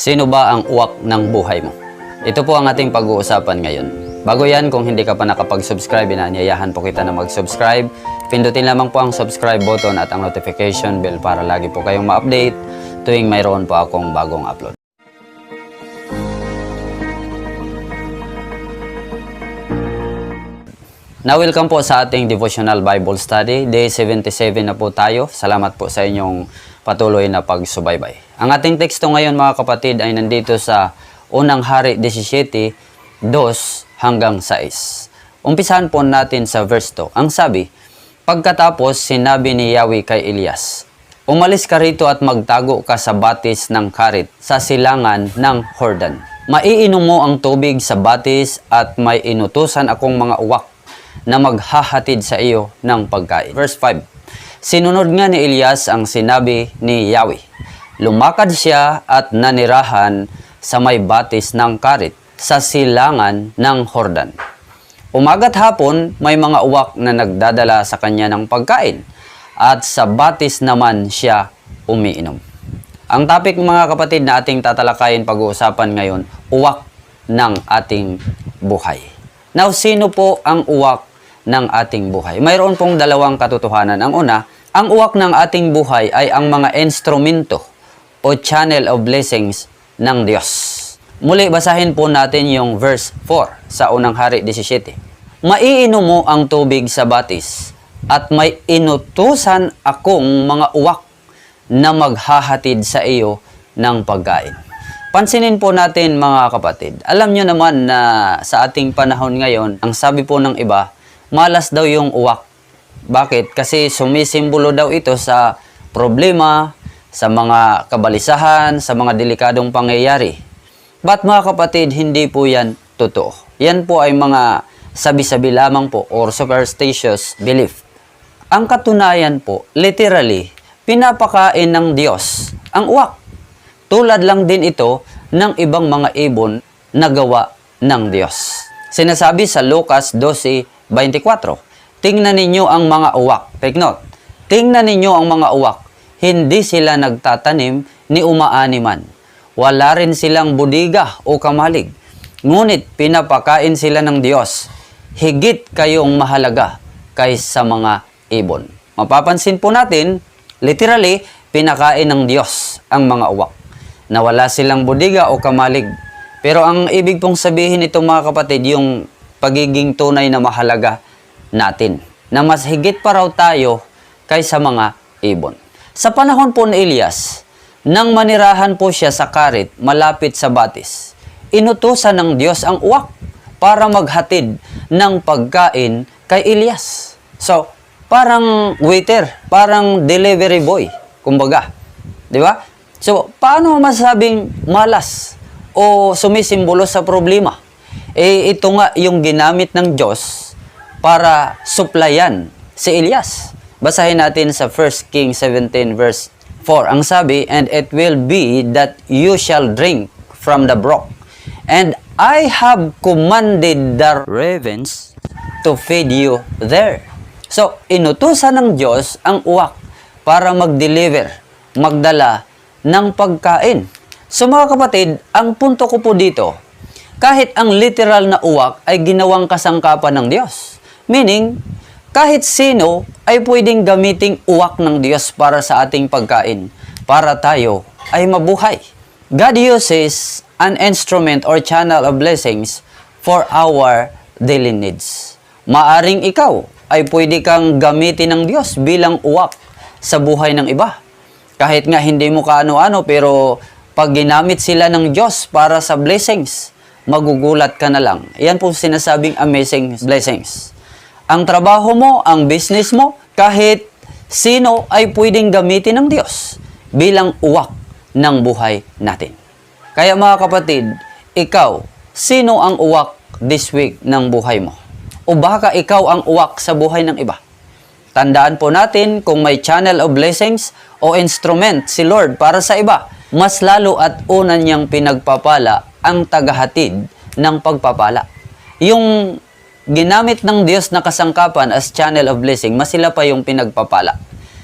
Sino ba ang uwak ng buhay mo? Ito po ang ating pag-uusapan ngayon. Bago yan, kung hindi ka pa nakapag-subscribe, inaanyayahan po kita na mag-subscribe. Pindutin lamang po ang subscribe button at ang notification bell para lagi po kayong ma-update tuwing mayroon po akong bagong upload. Na welcome po sa ating devotional Bible study. Day 77 na po tayo. Salamat po sa inyong patuloy na pagsubaybay. Ang ating teksto ngayon mga kapatid ay nandito sa unang hari 17, 2 hanggang 6. Umpisahan po natin sa verse 2. Ang sabi, Pagkatapos sinabi ni Yahweh kay Elias, Umalis ka rito at magtago ka sa batis ng karit sa silangan ng Jordan. Maiinom mo ang tubig sa batis at may inutusan akong mga uwak na maghahatid sa iyo ng pagkain. Verse 5. Sinunod nga ni Elias ang sinabi ni Yahweh. Lumakad siya at nanirahan sa may batis ng karit sa silangan ng Jordan. Umaga't hapon, may mga uwak na nagdadala sa kanya ng pagkain at sa batis naman siya umiinom. Ang topic mga kapatid na ating tatalakayin pag-uusapan ngayon, uwak ng ating buhay. Now, sino po ang uwak ng ating buhay? Mayroon pong dalawang katotohanan. Ang una, ang uwak ng ating buhay ay ang mga instrumento o channel of blessings ng Diyos. Muli, basahin po natin yung verse 4 sa unang hari 17. Maiinom mo ang tubig sa batis at may inutusan akong mga uwak na maghahatid sa iyo ng pagkain. Pansinin po natin mga kapatid, alam nyo naman na sa ating panahon ngayon, ang sabi po ng iba, malas daw yung uwak. Bakit? Kasi sumisimbolo daw ito sa problema, sa mga kabalisahan, sa mga delikadong pangyayari. But mga kapatid, hindi po yan totoo. Yan po ay mga sabi-sabi lamang po or superstitious belief. Ang katunayan po, literally, pinapakain ng Diyos ang uwak. Tulad lang din ito ng ibang mga ibon na gawa ng Diyos. Sinasabi sa Lucas 12:24, Tingnan ninyo ang mga uwak. Take note. Tingnan ninyo ang mga uwak. Hindi sila nagtatanim ni umaaniman. Wala rin silang budiga o kamalig. Ngunit pinapakain sila ng Diyos. Higit kayong mahalaga kaysa mga ibon. Mapapansin po natin, literally, pinakain ng Diyos ang mga uwak. Na wala silang budiga o kamalig. Pero ang ibig pong sabihin ito mga kapatid, yung pagiging tunay na mahalaga natin. Na mas higit pa raw tayo kaysa mga ibon. Sa panahon po ni Elias, nang manirahan po siya sa karit malapit sa batis, inutusan ng Diyos ang uwak para maghatid ng pagkain kay Elias. So, parang waiter, parang delivery boy, kumbaga. Di ba? So, paano masabing malas o sumisimbolo sa problema? Eh, ito nga yung ginamit ng Diyos para supplyan si Elias. Basahin natin sa 1 King 17 verse 4. Ang sabi, And it will be that you shall drink from the brook. And I have commanded the ravens to feed you there. So, inutusan ng Diyos ang uwak para mag-deliver, magdala ng pagkain. So mga kapatid, ang punto ko po dito, kahit ang literal na uwak ay ginawang kasangkapan ng Diyos. Meaning, kahit sino ay pwedeng gamiting uwak ng Diyos para sa ating pagkain, para tayo ay mabuhay. God uses an instrument or channel of blessings for our daily needs. Maaring ikaw ay pwede kang gamitin ng Diyos bilang uwak sa buhay ng iba. Kahit nga hindi mo kaano-ano pero pag ginamit sila ng Diyos para sa blessings, magugulat ka na lang. Yan po sinasabing amazing blessings. Ang trabaho mo, ang business mo, kahit sino ay pwedeng gamitin ng Diyos bilang uwak ng buhay natin. Kaya mga kapatid, ikaw, sino ang uwak this week ng buhay mo? O baka ikaw ang uwak sa buhay ng iba? Tandaan po natin kung may channel of blessings o instrument si Lord para sa iba, mas lalo at una niyang pinagpapala ang tagahatid ng pagpapala. Yung ginamit ng Diyos na kasangkapan as channel of blessing, mas sila pa yung pinagpapala.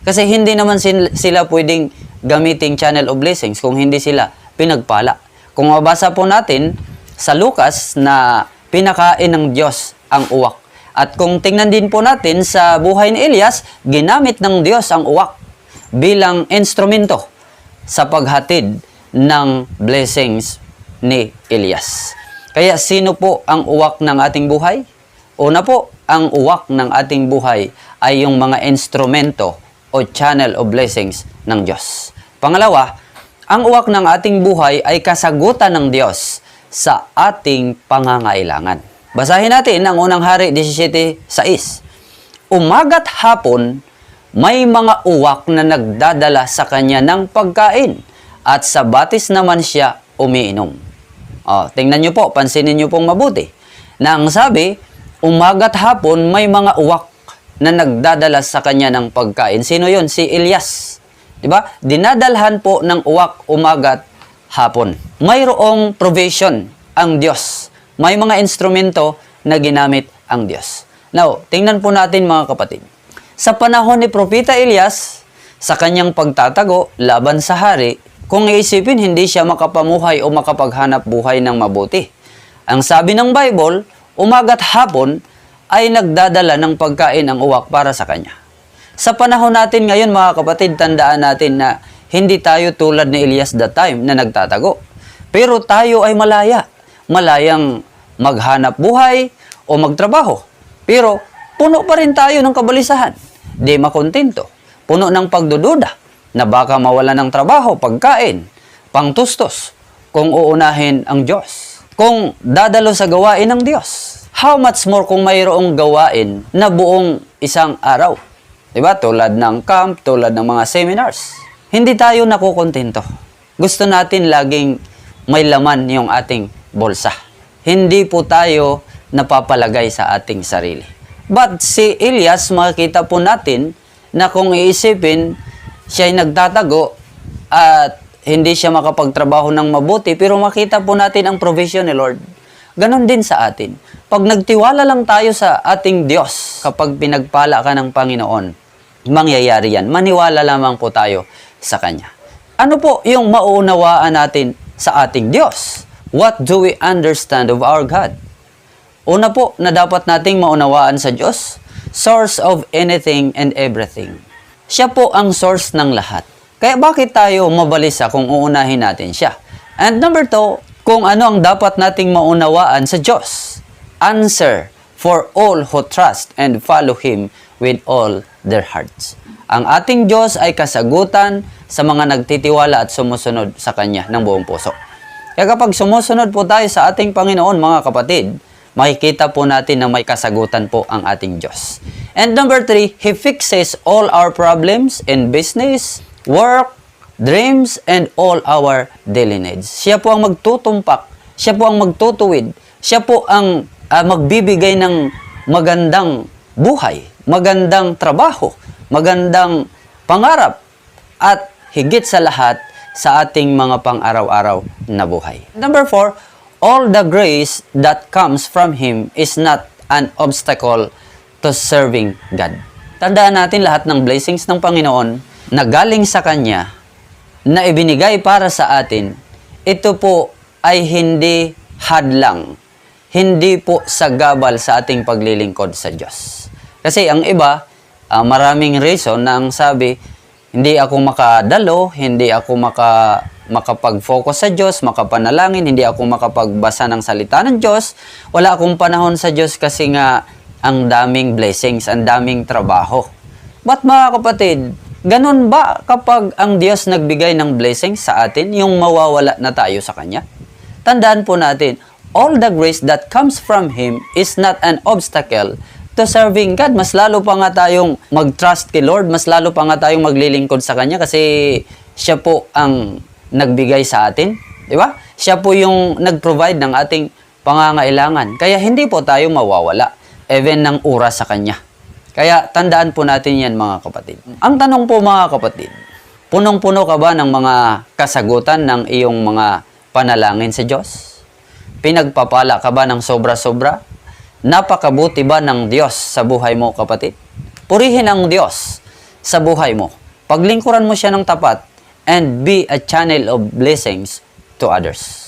Kasi hindi naman sila pwedeng gamiting channel of blessings kung hindi sila pinagpala. Kung mabasa po natin sa Lucas na pinakain ng Diyos ang uwak. At kung tingnan din po natin sa buhay ni Elias, ginamit ng Diyos ang uwak bilang instrumento sa paghatid ng blessings ni Elias. Kaya sino po ang uwak ng ating buhay? Una po, ang uwak ng ating buhay ay yung mga instrumento o channel of blessings ng Diyos. Pangalawa, ang uwak ng ating buhay ay kasagutan ng Diyos sa ating pangangailangan. Basahin natin ang unang hari 17.6. Umaga't hapon, may mga uwak na nagdadala sa kanya ng pagkain at sa batis naman siya umiinom. O, tingnan nyo po, pansinin nyo pong mabuti. Na ang sabi, umaga't hapon may mga uwak na nagdadala sa kanya ng pagkain. Sino yon? Si Elias. 'Di ba? Dinadalhan po ng uwak umagat hapon. Mayroong provision ang Diyos. May mga instrumento na ginamit ang Diyos. Now, tingnan po natin mga kapatid. Sa panahon ni Propeta Elias, sa kanyang pagtatago laban sa hari, kung iisipin hindi siya makapamuhay o makapaghanap buhay ng mabuti. Ang sabi ng Bible, umaga't hapon ay nagdadala ng pagkain ang uwak para sa kanya. Sa panahon natin ngayon mga kapatid, tandaan natin na hindi tayo tulad ni Elias that time na nagtatago. Pero tayo ay malaya. Malayang maghanap buhay o magtrabaho. Pero puno pa rin tayo ng kabalisahan. Di makontento. Puno ng pagdududa na baka mawala ng trabaho, pagkain, pangtustos kung uunahin ang Diyos. Kung dadalo sa gawain ng Diyos. How much more kung mayroong gawain na buong isang araw? Diba? Tulad ng camp, tulad ng mga seminars. Hindi tayo nakukontento. Gusto natin laging may laman yung ating bulsa. Hindi po tayo napapalagay sa ating sarili. But si Elias, makikita po natin na kung iisipin, siya ay nagtatago at hindi siya makapagtrabaho ng mabuti, pero makita po natin ang provision ni Lord. Ganon din sa atin. Pag nagtiwala lang tayo sa ating Diyos, kapag pinagpala ka ng Panginoon, mangyayari yan. Maniwala lamang po tayo sa Kanya. Ano po yung mauunawaan natin sa ating Diyos? What do we understand of our God? Una po na dapat nating maunawaan sa Diyos, source of anything and everything. Siya po ang source ng lahat. Kaya bakit tayo mabalisa kung uunahin natin siya? And number two, kung ano ang dapat nating maunawaan sa Diyos. Answer for all who trust and follow Him with all their hearts. Ang ating Diyos ay kasagutan sa mga nagtitiwala at sumusunod sa Kanya ng buong puso. Kaya kapag sumusunod po tayo sa ating Panginoon, mga kapatid, makikita po natin na may kasagutan po ang ating Diyos. And number three, He fixes all our problems in business, work, dreams, and all our daily needs. Siya po ang magtutumpak, siya po ang magtutuwid, siya po ang ah, magbibigay ng magandang buhay, magandang trabaho, magandang pangarap, at higit sa lahat, sa ating mga pang-araw-araw na buhay. Number four, all the grace that comes from Him is not an obstacle to serving God. Tandaan natin lahat ng blessings ng Panginoon na galing sa Kanya, na ibinigay para sa atin, ito po ay hindi hadlang, hindi po sagabal sa ating paglilingkod sa Diyos. Kasi ang iba, ah, maraming reason na ang sabi, hindi ako makadalo, hindi ako maka, makapag-focus sa Diyos, makapanalangin, hindi ako makapagbasa ng salita ng Diyos, wala akong panahon sa Diyos kasi nga ang daming blessings, ang daming trabaho. But mga kapatid, ganun ba kapag ang Diyos nagbigay ng blessings sa atin, yung mawawala na tayo sa Kanya? Tandaan po natin, all the grace that comes from Him is not an obstacle to serving God. Mas lalo pa nga tayong mag-trust kay Lord, mas lalo pa nga tayong maglilingkod sa Kanya kasi siya po ang nagbigay sa atin. Di ba? Siya po yung nag-provide ng ating pangangailangan. Kaya hindi po tayo mawawala even ng oras sa Kanya. Kaya tandaan po natin yan mga kapatid. Ang tanong po mga kapatid, punong-puno ka ba ng mga kasagutan ng iyong mga panalangin sa Diyos? Pinagpapala ka ba ng sobra-sobra? Napakabuti ba ng Diyos sa buhay mo, kapatid? Purihin ang Diyos sa buhay mo. Paglingkuran mo siya ng tapat and be a channel of blessings to others.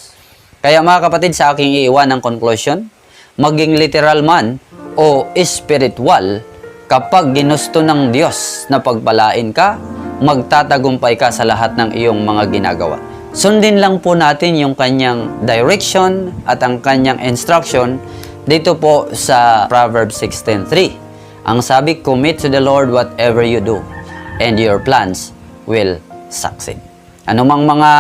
Kaya mga kapatid, sa aking iiwan ng conclusion, maging literal man o spiritual, kapag ginusto ng Diyos na pagpalain ka, magtatagumpay ka sa lahat ng iyong mga ginagawa. Sundin lang po natin yung kanyang direction at ang kanyang instruction dito po sa Proverbs 16.3. Ang sabi, commit to the Lord whatever you do, and your plans will succeed. Ano mang mga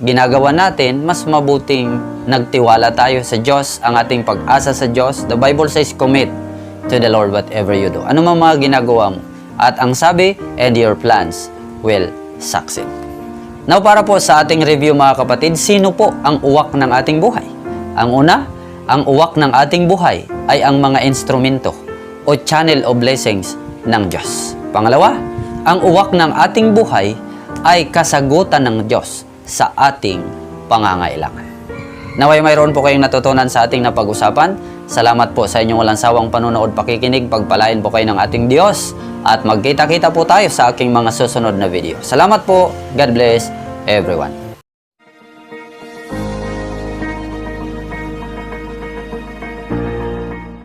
ginagawa natin, mas mabuting nagtiwala tayo sa Diyos, ang ating pag-asa sa Diyos. The Bible says, commit to the Lord whatever you do. Ano mang mga ginagawa mo. At ang sabi, and your plans will succeed. Now para po sa ating review mga kapatid, sino po ang uwak ng ating buhay? Ang una, ang uwak ng ating buhay ay ang mga instrumento o channel of blessings ng Diyos. Pangalawa, ang uwak ng ating buhay ay kasagutan ng Diyos sa ating pangangailangan. Naway mayroon po kayong natutunan sa ating napag-usapan. Salamat po sa inyong walang sawang panunood pakikinig. Pagpalain po kayo ng ating Diyos. At magkita-kita po tayo sa aking mga susunod na video. Salamat po. God bless everyone.